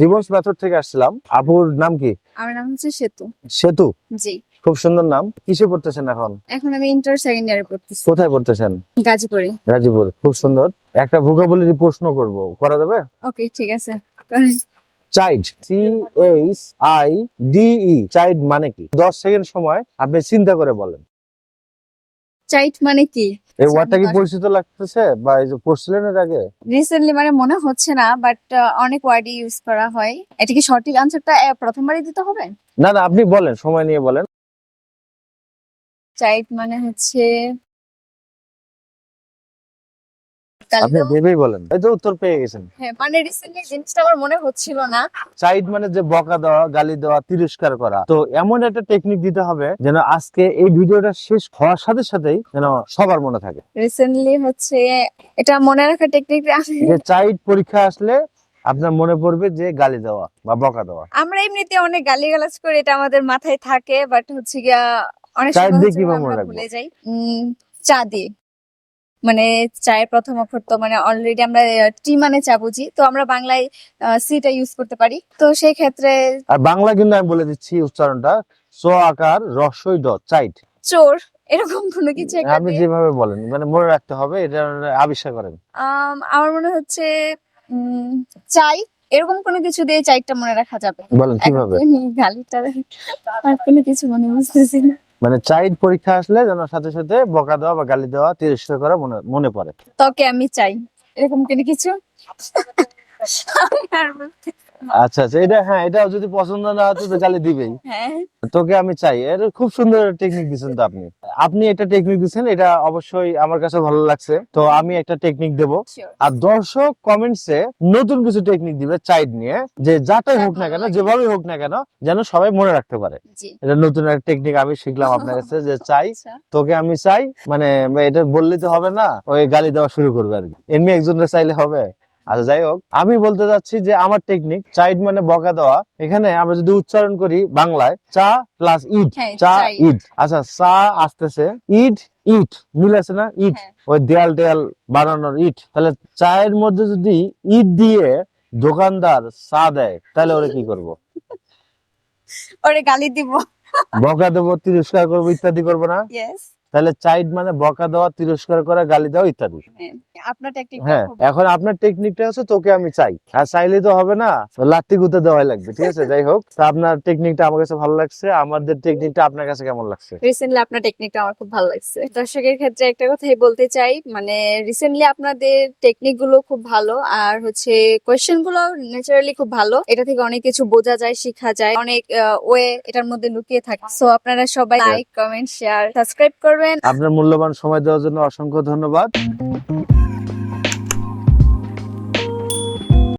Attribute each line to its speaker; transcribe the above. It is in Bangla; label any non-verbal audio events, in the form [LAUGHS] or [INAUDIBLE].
Speaker 1: রিবন্স মেথড থেকে আসছিলাম। আপুর নাম কি?
Speaker 2: আমার নাম হচ্ছে সেতু।
Speaker 1: সেতু?
Speaker 2: জি।
Speaker 1: খুব সুন্দর নাম। কিসে পড়তেছেন এখন?
Speaker 2: এখন আমি ইন্টার সেকেন্ড ইয়ারে পড়তেছি।
Speaker 1: কোথায় পড়তেছেন?
Speaker 2: গাজীপুরে।
Speaker 1: গাজীপুর। খুব সুন্দর। একটা ভোকাবুলারি প্রশ্ন করব। করা যাবে?
Speaker 2: ওকে ঠিক আছে।
Speaker 1: Child. C H I D E child মানে কি? দশ সেকেন্ড সময় আপনি চিন্তা করে বলেন।
Speaker 2: চাইট মানে কি?
Speaker 1: এই ওয়ার্ডটা কি পরিচিত লাগতেছে? বা এই যে পড়ছিলেন এর আগে?
Speaker 2: রিসেন্টলি মানে মনে হচ্ছে না বাট অনেক ওয়ার্ডই ইউজ করা হয়। এটা কি সঠিক আনসারটা প্রথমবারই দিতে হবে?
Speaker 1: না না আপনি বলেন সময় নিয়ে বলেন।
Speaker 2: চাইট মানে হচ্ছে
Speaker 1: আপনি ভেবেই বলেন। এই তো উত্তর পেয়ে গেছেন।
Speaker 2: হ্যাঁ মানে রিসেন্টলি জিনিসটা আমার মনে হচ্ছিল না।
Speaker 1: মানে যে বকা দেওয়া গালি দেওয়া তিরস্কার করা। তো এমন একটা টেকনিক দিতে হবে যেন আজকে এই ভিডিওটা শেষ হওয়ার সাথে সাথেই যেন সবার মনে থাকে।
Speaker 2: রিসেন্টলি হচ্ছে এটা মনে রাখার টেকনিক
Speaker 1: যে চাইল্ড পরীক্ষা আসলে আপনার মনে পড়বে যে গালি দেওয়া বা বকা দেওয়া।
Speaker 2: আমরা এমনিতে অনেক গালিগালাজ করে এটা আমাদের মাথায় থাকে বাট হচ্ছে গিয়া অনেক সময় আমরা ভুলে যাই। চা দিয়ে মানে চায়ের প্রথম অক্ষর তো মানে অলরেডি আমরা টি মানে চা বুঝি। তো আমরা বাংলায় সিটা ইউজ করতে পারি। তো সেই ক্ষেত্রে
Speaker 1: আর বাংলা কিন্তু আমি বলে দিচ্ছি উচ্চারণটা স আকার রস্যই ড চাইল্ড
Speaker 2: চোর এরকম কোনো কিছু একটা
Speaker 1: আপনি যেভাবে বলেন মানে মনে রাখতে হবে এটা আবিষ্কার করেন।
Speaker 2: আম, আমার মনে হচ্ছে উম, চাই এরকম কোনো কিছু দিয়ে চাইটা মনে রাখা যাবে।
Speaker 1: বলেন কীভাবে?
Speaker 2: গালিটা আর কোনো কিছু মনে বুঝতেছি না।
Speaker 1: মানে চাইল্ড পরীক্ষা আসলে যেন সাথে সাথে বকা দেওয়া বা গালি দেওয়া তিরস্কার করা মনে মনে পড়ে।
Speaker 2: তোকে আমি চাই এরকম কোনো কিছু? আমি [LAUGHS] আর বলতে-
Speaker 1: আচ্ছা আচ্ছা এটা হ্যাঁ এটা যদি পছন্দ না হতো তো গালি দিবেই।
Speaker 2: হ্যাঁ।
Speaker 1: তোকে আমি চাই এর খুব সুন্দর টেকনিক দিচ্ছেন তো আপনি। আপনি একটা টেকনিক দিচ্ছেন এটা অবশ্যই আমার কাছে ভালো লাগছে। তো আমি একটা টেকনিক দেব। আর দর্শক কমেন্টসে নতুন কিছু টেকনিক দিবে চাইল্ড নিয়ে যে যাটাই হোক না কেন যেভাবেই হোক না কেন যেন সবাই মনে রাখতে পারে। এটা নতুন একটা টেকনিক আমি শিখলাম আপনার কাছে যে চাই
Speaker 2: আচ্ছা।
Speaker 1: তোকে আমি চাই মানে এটা বললে তো হবে না ওই গালি দেওয়া শুরু করবে আর কি। এমনি একজনের চাইলে হবে। আচ্ছা যাই হোক আমি বলতে চাচ্ছি যে আমার টেকনিক চাইড মানে বকা দেওয়া। এখানে আমরা যদি উচ্চারণ করি বাংলায় চা প্লাস ইট
Speaker 2: হ্যাঁ,
Speaker 1: চা ইট আচ্ছা চা আসতেছে ইট ইট মিল আছে না? ইট
Speaker 2: হ্যাঁ।
Speaker 1: ওই দেয়াল দেয়াল বানানোর ইট তাহলে চায়ের মধ্যে যদি ইট দিয়ে দোকানদার চা দেয় তাহলে ওরা কি করব? [LAUGHS]
Speaker 2: ওরে গালি দিব।
Speaker 1: বকা দেবো তিরস্কার করব ইত্যাদি করব না? তাহলে চাইড মানে বকা দেওয়া তিরস্কার করা গালি দেওয়া ইত্যাদি।
Speaker 2: আপনার টেকনিক
Speaker 1: হ্যাঁ এখন আপনার টেকনিকটা হচ্ছে তোকে আমি চাই। আর চাইলে তো হবে না লাত্তি গুতে দেওয়াই লাগবে ঠিক আছে? যাই হোক তা আপনার টেকনিকটা আমার কাছে ভালো লাগছে আমাদের টেকনিকটা আপনার কাছে কেমন লাগছে?
Speaker 2: রিসেন্টলি আপনার টেকনিকটা আমার খুব ভালো লাগছে। দর্শকের ক্ষেত্রে একটা কথাই বলতে চাই মানে রিসেন্টলি আপনাদের টেকনিকগুলো খুব ভালো আর হচ্ছে কোয়েশ্চেনগুলো ন্যাচারালি খুব ভালো। এটা থেকে অনেক কিছু বোঝা যায় শেখা যায় অনেক ওয়ে এটার মধ্যে লুকিয়ে থাকে। সো আপনারা সবাই লাইক কমেন্ট শেয়ার সাবস্ক্রাইব করবেন
Speaker 1: আপনার মূল্যবান সময় দেওয়ার জন্য অসংখ্য ধন্যবাদ।